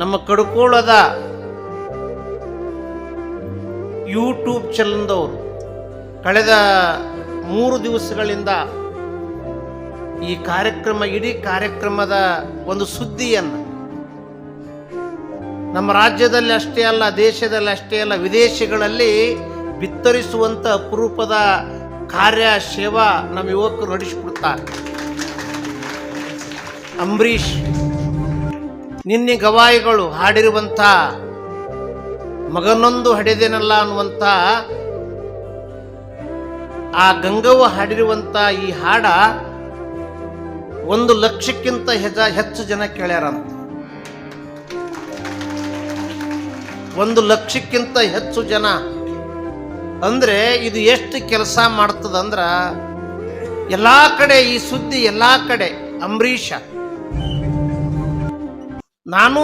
ನಮ್ಮ ಕಡುಕೋಳದ ಯೂಟ್ಯೂಬ್ ಚಲನದವರು ಕಳೆದ ಮೂರು ದಿವಸಗಳಿಂದ ಈ ಕಾರ್ಯಕ್ರಮ, ಇಡೀ ಕಾರ್ಯಕ್ರಮದ ಒಂದು ಸುದ್ದಿಯನ್ನು ನಮ್ಮ ರಾಜ್ಯದಲ್ಲಿ ಅಷ್ಟೇ ಅಲ್ಲ, ದೇಶದಲ್ಲಿ ಅಷ್ಟೇ ಅಲ್ಲ, ವಿದೇಶಗಳಲ್ಲಿ ಬಿತ್ತರಿಸುವಂಥ ಅಪರೂಪದ ಕಾರ್ಯ, ಸೇವಾ ನಮ್ಮ ಯುವಕರು ನಡೆಸಿಕೊಡ್ತಾರೆ. ಅಂಬರೀಷ್. ನಿನ್ನೆ ಗವಾಯಿಗಳು ಹಾಡಿರುವಂಥ ಮಗನೊಂದು ಹಡೆದೇನಲ್ಲ ಅನ್ನುವಂಥ ಆ ಗಂಗವ್ವ ಹಾಡಿರುವಂಥ ಈ ಹಾಡ ಒಂದು ಲಕ್ಷಕ್ಕಿಂತ ಹೆಜ ಹೆಚ್ಚು ಜನ ಕೇಳ್ಯಾರಂತ. ಒಂದು ಲಕ್ಷಕ್ಕಿಂತ ಹೆಚ್ಚು ಜನ. ಅಂದ್ರೆ ಇದು ಎಷ್ಟು ಕೆಲಸ ಮಾಡ್ತದಂದ್ರ ಎಲ್ಲಾ ಕಡೆ ಈ ಸುದ್ದಿ ಎಲ್ಲಾ ಕಡೆ, ಅಂಬರೀಷ. ನಾನು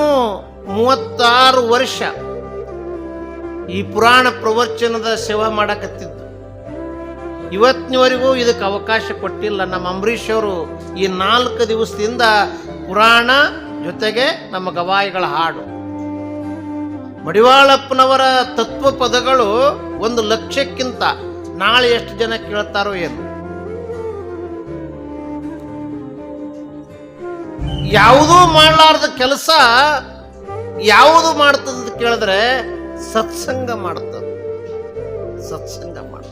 ಮೂವತ್ತಾರು ವರ್ಷ ಈ ಪುರಾಣ ಪ್ರವಚನದ ಸೇವಾ ಮಾಡಕತ್ತಿದ್ದು. ಇವತ್ತಿನವರೆಗೂ ಇದಕ್ಕೆ ಅವಕಾಶ ಕೊಟ್ಟಿಲ್ಲ. ನಮ್ಮ ಅಂಬರೀಷ್ ಅವರು ಈ ನಾಲ್ಕು ದಿವಸದಿಂದ ಪುರಾಣ ಜೊತೆಗೆ ನಮ್ಮ ಗವಾಯಿಗಳ ಹಾಡು. ಮಡಿವಾಳಪ್ಪನವರ ತತ್ವ ಪದಗಳು ಒಂದು ಲಕ್ಷಕ್ಕಿಂತ ನಾಳೆ ಎಷ್ಟು ಜನ ಕೇಳ್ತಾರೋ ಏನು? ಯಾವುದೂ ಮಾಡಲಾರ್ದ ಕೆಲಸ ಯಾವುದು ಮಾಡ್ತದ ಕೇಳಿದ್ರೆ ಸತ್ಸಂಗ ಮಾಡ್ತದ. ಸತ್ಸಂಗ ಮಾಡ